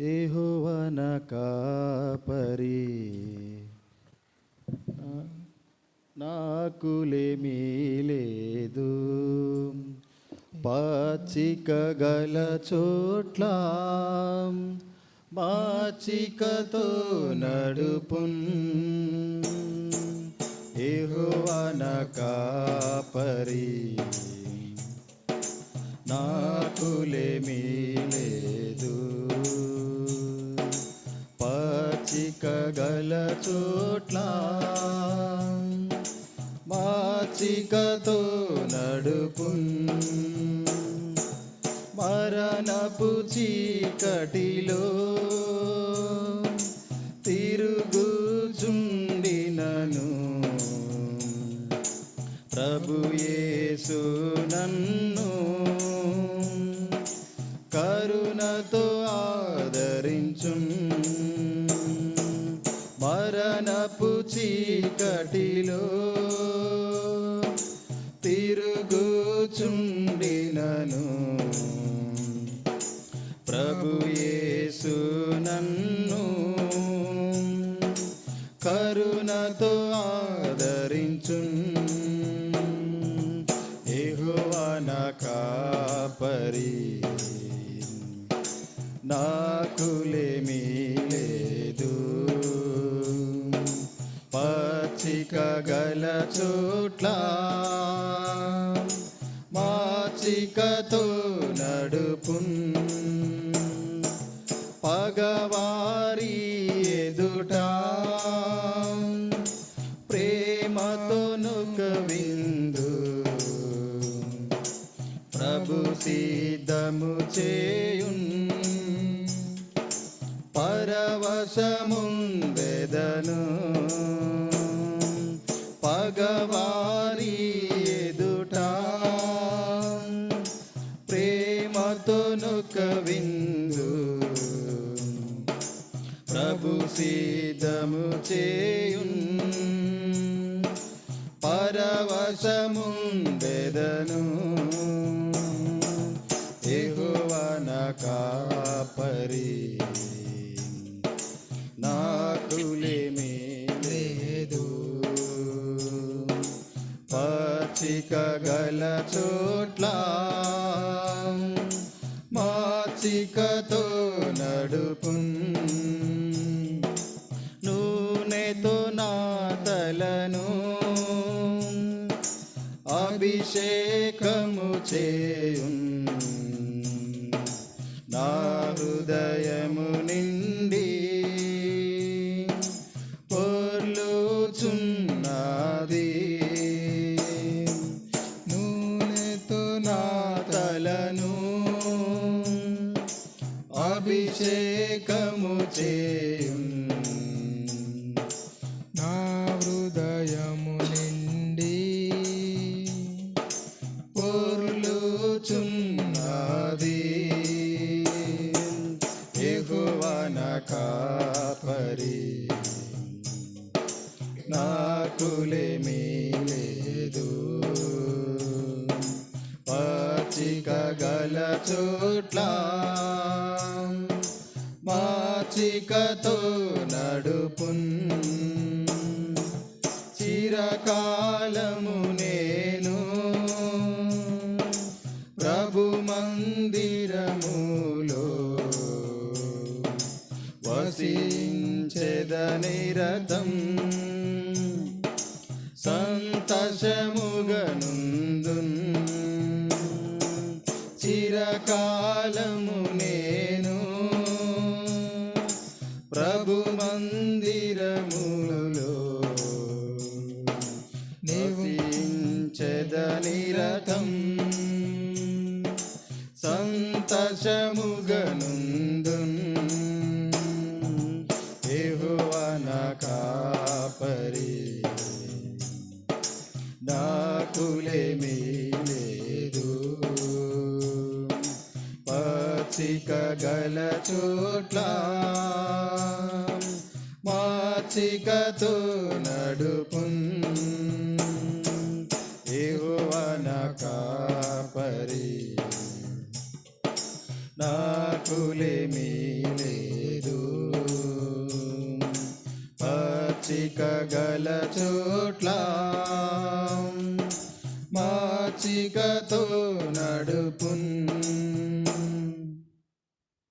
ఏహోవన కాపరి. నాకులేమీ లేదు. పాచిక గల చోట్ల మాచికతో నడుపున్. ఏహోవన కాపరి. నాకులేమీ గల చోట్ల మాచికతో నడుపు మరణపు చీకటిలో తిరుగుచుండినను. ప్రభు యేసు నన్ను కరుణతో ఆదరించు మరణపు చీకటిలో తిరుగుచుండినను. ప్రభు యేసు నన్ను కరుణతో ఆదరించు ఎహోవన కాపరి. నాకులే చోట్ల మాచికతో నడుపున్ పగవారి ఎదుట ప్రేమతో నుక విందు ప్రభు సిద్ధము చేయున్ పరవశముందెదను పగవారి ఎదుట ప్రేమతోను కవిందు ప్రభు సిద్ధము చేయున్. పరవశముందెదను ఎహోవన కాపరి. నాకులే పచ్చిక గల చోట్ల మాచికతో నడుపు నూనెతో నా తలను అభిషేకము చేయున్. చేయున్ నా హృదయము నిండి పొర్లుచున్నది. ఎగువన కాపరి. నాకులేమీ లేదు. పచ్చిక గల చోట్ల మాచికతో నడుపున్. చిరకాలము నేను ప్రభు మందిరములో వసించెదనిరతం సంతసముగనుందున్ చిరకాలము సంతసముగనుందున్ ఎహువన కాపరి. నాకులేమీ లేదు పచ్చిక గల చోట్ల. మాచికతో నడుపున్ కాపరి. నాకులేమీ లేదు పచ్చిక గల చోట్ల మాచికతో నడుపున్